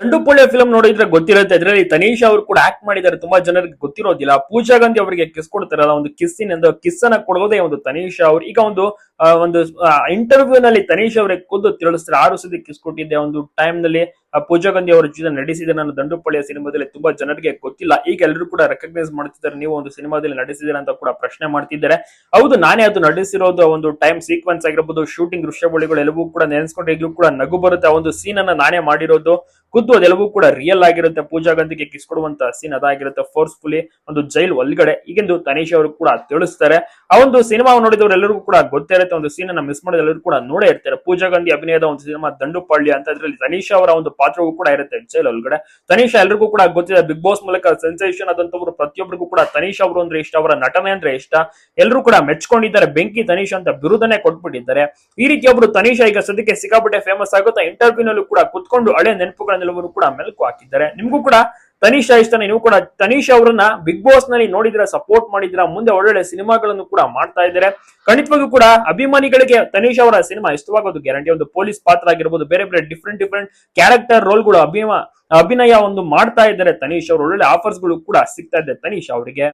ಗಂಡುಪೊಳ್ಳೆ film ನೋಡಿದ್ರೆ ಗೊತ್ತಿರುತ್ತೆ. ಅದರಲ್ಲಿ ತನೀಶ್ ಅವರು ಕೂಡ ಆಕ್ಟ್ ಮಾಡಿದ್ದಾರೆ. ತುಂಬಾ ಜನರಿಗೆ ಗೊತ್ತಿರೋದಿಲ್ಲ. ಪೂಜಾ ಗಾಂಧಿ ಅವರಿಗೆ ಕಿಸ್ ಕೊಡ್ತಾರಲ್ಲ ಒಂದು ಕಿಸ್ಸಿನ ಒಂದು ಕಿಸ್ ಅನ್ನ ಕೊಡೋದೇ ಒಂದು ತನೀಶ್ ಅವರು. ಈಗ ಒಂದು ಒಂದು ಇಂಟರ್ವ್ಯೂ ನಲ್ಲಿ ತನೀಶ್ ಅವರಿಗೆ ಖುದ್ದು ತಿಳಿಸ್ತಾರೆ ಆರು ಸುದ್ದಿ ಕಿಸ್ ಕೊಟ್ಟಿದ್ದೆ ಒಂದು ಟೈಮ್ನಲ್ಲಿ ಪೂಜಾ ಗಾಂಧಿ ಅವರ ಜೊತೆ ನಡೆಸಿದ. ನಾನು ದಂಡುಪಳ್ಳಿಯ ಸಿನಿಮಾದಲ್ಲಿ ತುಂಬಾ ಜನರಿಗೆ ಗೊತ್ತಿಲ್ಲ. ಈಗ ಎಲ್ಲರೂ ಕೂಡ ರೆಕಗ್ನೈಸ್ ಮಾಡ್ತಿದ್ದಾರೆ. ನೀವು ಒಂದು ಸಿನಿಮಾದಲ್ಲಿ ನಡೆಸಿದ್ದೀರಾ ಅಂತ ಕೂಡ ಪ್ರಶ್ನೆ ಮಾಡ್ತಿದ್ದಾರೆ. ಹೌದು, ನಾನೇ ಅದು ನಡೆಸಿರೋದು. ಒಂದು ಟೈಮ್ ಸೀಕ್ವೆನ್ಸ್ ಆಗಿರ್ಬೋದು ಶೂಟಿಂಗ್ ದೃಶ್ಯಾವಳಿಗಳು ಎಲ್ಲವೂ ಕೂಡ ನೆನೆಸ್ಕೊಂಡು ಈಗಲೂ ಕೂಡ ನಗು ಬರುತ್ತೆ. ಆ ಒಂದು ಸೀನ್ ಅನ್ನ ನಾನೇ ಮಾಡಿರೋದು. ಖುದ್ದು ಅದೆಲ್ಲವೂ ಕೂಡ ರಿಯಲ್ ಆಗಿರುತ್ತೆ. ಪೂಜಾ ಗಾಂಧಿಗೆ ಕಿಸ್ ಕೊಡುವಂತ ಸೀನ್ ಅದಾಗಿರುತ್ತೆ ಫೋರ್ಸ್ಫುಲಿ ಒಂದು ಜೈಲ್ ಒಳಗಡೆ. ಈಗೆಂದು ತನೀಶ್ ಅವರು ಕೂಡ ತಿಳಿಸ್ತಾರೆ ಆ ಒಂದು ಸಿನಿಮಾ ನೋಡಿದವರು ಎಲ್ಲರಿಗೂ ಕೂಡ ಗೊತ್ತೇ ಇರುತ್ತೆ ಒಂದು ಸೀನ್ನ ಮಿಸ್ ಮಾಡಿದ ಎಲ್ಲರೂ ಕೂಡ ನೋಡೇ ಇರ್ತಾರೆ. ಪೂಜಾ ಗಾಂಧಿ ಅಭಿನಯದ ಒಂದು ಸಿನಿಮಾ ದಂಡುಪಾಳ್ಯ ಅಂತ ಇದ್ರಲ್ಲಿ ತನಿಷಾ ಅವರ ಒಂದು ಪಾತ್ರವೂ ಕೂಡ ಇರುತ್ತೆ ಜೈಲ್ ಒಳಗಡೆ. ತನಿಷಾ ಎಲ್ರಿಗೂ ಕೂಡ ಗೊತ್ತಿದೆ ಬಿಗ್ ಬಾಸ್ ಮೂಲಕ ಸೆನ್ಸೇಷನ್ ಆದಂತವ್ರು ಪ್ರತಿಯೊಬ್ಬರಿಗೂ ಕೂಡ ತನಿಷಾ ಅವರು ಅಂದ್ರೆ ಇಷ್ಟ, ಅವರ ನಟನೆ ಅಂದ್ರೆ ಇಷ್ಟ. ಎಲ್ಲರೂ ಕೂಡ ಮೆಚ್ಕೊಂಡಿದ್ದಾರೆ, ಬೆಂಕಿ ತನೀಶ್ ಅಂತ ಬಿರುದನೆ ಕೊಟ್ಬಿಟ್ಟಿದ್ದಾರೆ. ಈ ರೀತಿ ಒಬ್ರು ತನಿಷಾ ಈಗ ಸದ್ಯಕ್ಕೆ ಸಿಕ್ಕಾಪಟ್ಟೆ ಫೇಮಸ್ ಆಗುತ್ತಾ ಇಂಟರ್ವ್ಯೂ ನಲ್ಲೂ ಕೂಡ ಕುತ್ಕೊಂಡು ಹಳೆ ನೆನಪುಗಳನ್ನೆಲ್ಲವರು ಕೂಡ ಮೆಲುಕು ಹಾಕಿದ್ದಾರೆ. ನಿಮಗೂ ಕೂಡ ತನೀಶ್ ಇಷ್ಟನೇ, ನೀವು ಕೂಡ ತನಿಷ್ ಅವರನ್ನ ಬಿಗ್ ಬಾಸ್ನಲ್ಲಿ ನೋಡಿದ್ರ ಸಪೋರ್ಟ್ ಮಾಡಿದ್ರ, ಮುಂದೆ ಒಳ್ಳೊಳ್ಳೆ ಸಿನಿಮಾಗಳನ್ನು ಕೂಡ ಮಾಡ್ತಾ ಇದ್ದಾರೆ. ಖಂಡಿತವಾಗೂ ಕೂಡ ಅಭಿಮಾನಿಗಳಿಗೆ ತನಿಷ್ ಅವರ ಸಿನಿಮಾ ಇಷ್ಟವಾಗೋದು ಗ್ಯಾರಂಟಿ ಒಂದು ಪೊಲೀಸ್ ಪಾತ್ರ ಆಗಿರ್ಬೋದು, ಬೇರೆ ಬೇರೆ ಡಿಫ್ರೆಂಟ್ ಡಿಫ್ರೆಂಟ್ ಕ್ಯಾರೆಕ್ಟರ್ ರೋಲ್ಗಳು ಅಭಿಮ ಅಭಿನಯ ಒಂದು ಮಾಡ್ತಾ ಇದ್ದಾರೆ ತನೀಶ್ ಅವರು. ಒಳ್ಳೊಳ್ಳೆ ಆಫರ್ಸ್ಗಳು ಕೂಡ ಸಿಗ್ತಾ ಇದೆ ತನಿಷ್ ಅವರಿಗೆ.